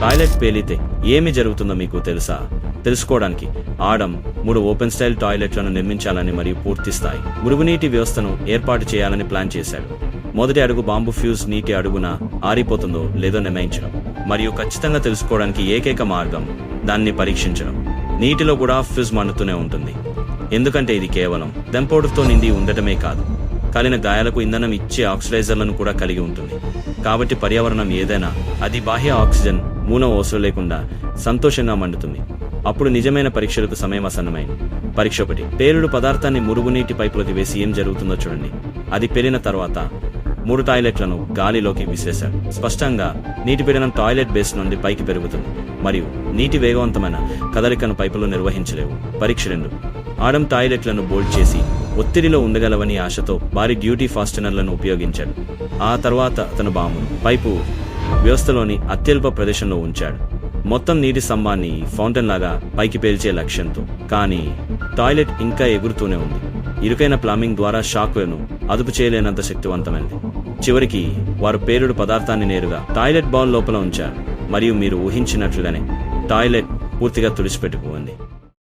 Toilet పేలితే ఏమి జరుగుతుందో మీకు తెలుసా? తెలుసుకోవడానికి ఆడం మూడు ఓపెన్ స్టైల్ టాయిలెట్లను నిర్మించాలని మరియు పూర్తి స్థాయి మురుగునీటి వ్యవస్థను ఏర్పాటు చేయాలని ప్లాన్ చేశాడు. మొదటి అడుగు బాంబు ఫ్యూజ్ నీటి అడుగున ఆరిపోతుందో లేదో నిర్ణయించడం మరియు ఖచ్చితంగా తెలుసుకోవడానికి ఏకైక మార్గం దాన్ని పరీక్షించడం. నీటిలో కూడా ఫ్యూజ్ మండుతూనే ఉంటుంది. ఎందుకంటే ఇది కేవలం దెంపోడుతో నిండి ఉండటమే కాదు కలిన గాయాలకు ఇంధనం ఇచ్చే ఆక్సిడైజర్లను కూడా కలిగి ఉంటుంది. కాబట్టి పర్యావరణం ఏదైనా అది బాహ్య ఆక్సిజన్ మూలం అవసరం లేకుండా సంతోషంగా మండుతుంది. అప్పుడు నిజమైన పరీక్షలకు సమయం అసన్నమైంది పరీక్ష ఒకటి. పేలుడు పదార్థాన్ని మురుగునీటి పైపులోకి వేసి ఏం జరుగుతుందో చూడండి. అది పెరిగిన తర్వాత మూడు టాయిలెట్లను గాలిలోకి విసిరేశారు స్పష్టంగా నీటి పీడనం టాయిలెట్ బేస్ నుండి పైకి పెరుగుతుంది. మరియు నీటి వేగవంతమైన కదలికను పైపులు నిర్వహించలేవు. పరీక్ష రెండు. ఆడం టాయిలెట్లను బోల్డ్ చేసి ఒత్తిడిలో ఉండగలవని ఆశతో భారీ డ్యూటీ ఫాస్టనర్లను ఉపయోగించాడు. ఆ తర్వాత అతను బాము పైపు వ్యవస్థలోని అత్యల్ప ప్రదేశంలో ఉంచాడు. మొత్తం నీటి స్తంభాన్ని ఫౌంటైన్ లాగా పైకి పేల్చే లక్ష్యంతో. కానీ టాయిలెట్ ఇంకా ఎగురుతూనే ఉంది. ఇరుకైన ప్లామింగ్ ద్వారా షాక్లను అదుపు చేయలేనంత శక్తివంతమైనది చివరికి వారు పేరుడు పదార్థాన్ని నేరుగా టాయిలెట్ బౌల్ లోపల ఉంచారు. మరియు మీరు ఊహించినట్లుగానే టాయిలెట్ పూర్తిగా తుడిచిపెట్టుకుంది